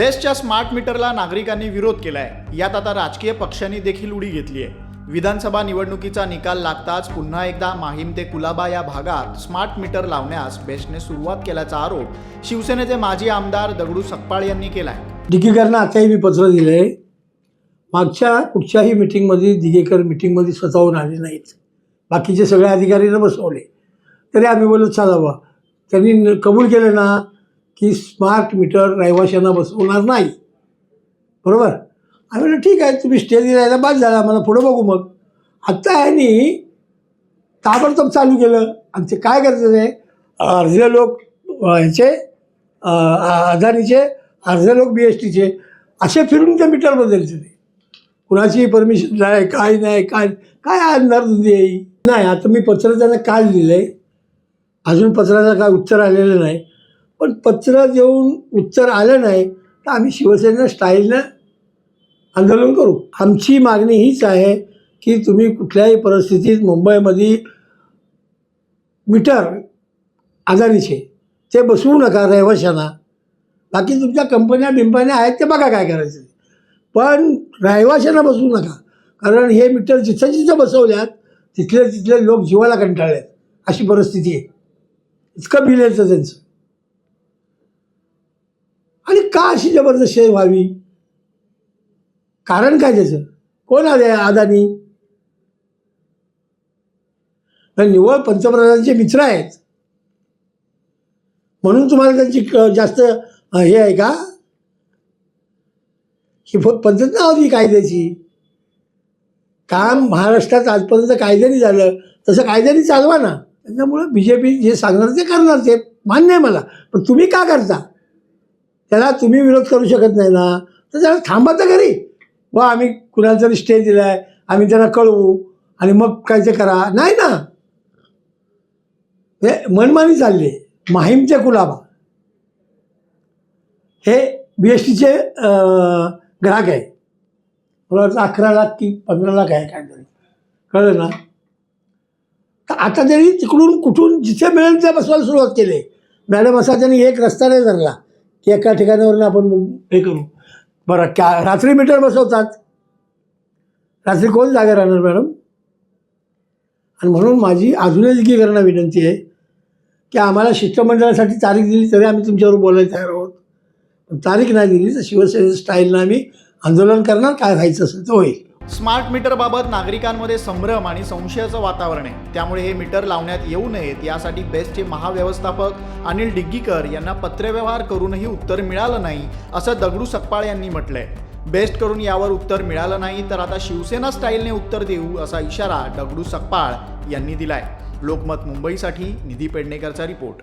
बेस्टच्या स्मार्ट मीटरला नागरिकांनी विरोध केलाय. यात आता राजकीय पक्षांनी देखील उडी घेतली आहे विधानसभा निवडणुकीचा निकाल लागताच पुन्हा एकदा माहीम ते कुलाबा या भागात स्मार्ट मीटर लावण्यास बेस्टने सुरुवात केल्याचा आरोप शिवसेनेचे माजी आमदार दगडू सकपाळ यांनी केलाय. दिगेकरना आताही मी पत्र दिलं आहे मागच्या कुठच्याही मिटिंगमध्ये दिगेकर मिटिंगमध्ये स्वतःहून आले नाहीत. बाकीचे सगळे अधिकारीनं बसवले. तरी आम्ही बोलत चालावं. त्यांनी कबूल केलं ना की स्मार्ट मीटर रहिवाशांना बसवणार नाही. बरोबर? आम्ही म्हटलं ठीक आहे तुम्ही स्टे दिलायला बाद झाला मला पुढं बघू मग. आत्ता ह्यांनी ताबडतोब चालू केलं. आणि ते काय करायचं आहे अर्धे लोक ह्याचे अदानीचे अर्धे लोक बी एस टीचे असे फिरून ते मीटर बदलते ते कुणाची परमिशन नाही काय नाही काय काय अंधार नाही आता मी पत्र त्यांना काल दिलं आहे अजून पत्राचं काय उत्तर आलेलं नाही. पण पत्र देऊन उत्तर आलं नाही तर आम्ही शिवसेना स्टाईलनं आंदोलन करू. आमची मागणी हीच आहे की तुम्ही कुठल्याही परिस्थितीत मुंबईमध्ये मीटर आजारीचे ते बसवू नका रहिवाशांना. बाकी तुमच्या कंपन्या बिंपन्या आहेत ते बघा काय करायचं. ते. पण रहिवाशांना बसवू नका कारण हे मीटर जिथं जिथं बसवल्यात तिथले तिथले लोक जीवाला कंटाळलेत. अशी परिस्थिती आहे. इतकं बिल येतं त्यांचं. का अशी जबरदस्ती व्हावी? कारण काय त्याचं? कोण आले अदानी? निव्वळ पंतप्रधानांचे मित्र आहेत. म्हणून तुम्हाला त्यांची जास्त हे आहे का? ही पद्धत ना होती कायद्याची. काम महाराष्ट्रात आजपर्यंत कायद्याने झालं. तसं कायद्याने चालवा ना. त्याच्यामुळं बी जे पी जे सांगणार ते करणार ते. मान्य आहे मला. पण तुम्ही का करता? त्याला तुम्ही विरोध करू शकत नाही ना तर त्याला थांबा तर घरी. व आम्ही कुणाला तरी स्टे दिला आहे आम्ही त्यांना कळवू आणि मग काय ते करा. नाही ना. हे मनमानी चालली माहीमचे कुलाबा. हे बी एस टीचे ग्राहक आहे. मला वाटतं अकरा लाख की पंधरा लाख आहे काय तरी कळलं ना? तर आता त्यांनी तिकडून कुठून जिथे मिळेल त्या बसवायला सुरुवात केली. मॅडम असा त्यांनी एक रस्ता नाही धरला. एका ठिकाणावरून आपण हे करू. बरं क्या रात्री मीटर बसवतात. रात्री कोण जागा राहणार मॅडम? आणि म्हणून माझी अजूनही एकीकरणा विनंती आहे की आम्हाला शिष्टमंडळासाठी तारीख दिली तरी आम्ही तुमच्यावर बोलायला तयार आहोत. पण तारीख नाही दिली तर शिवसेने स्टाईलनं आम्ही आंदोलन करणार काय व्हायचं असेल तर होईल. स्मार्ट मीटरबाबत नागरिकांमध्ये संभ्रम आणि संशयाचं वातावरण आहे. त्यामुळे हे मीटर लावण्यात येऊ नयेत यासाठी बेस्टचे महाव्यवस्थापक अनिल डिग्गीकर यांना पत्रव्यवहार करूनही उत्तर मिळालं नाही असं दगडू सकपाळ यांनी म्हटलंय. बेस्ट करून यावर उत्तर मिळालं नाही तर आता शिवसेना स्टाईलने उत्तर देऊ असा इशारा दगडू सकपाळ यांनी दिलाय. लोकमत मुंबईसाठी निधी पेडणेकरचा रिपोर्ट.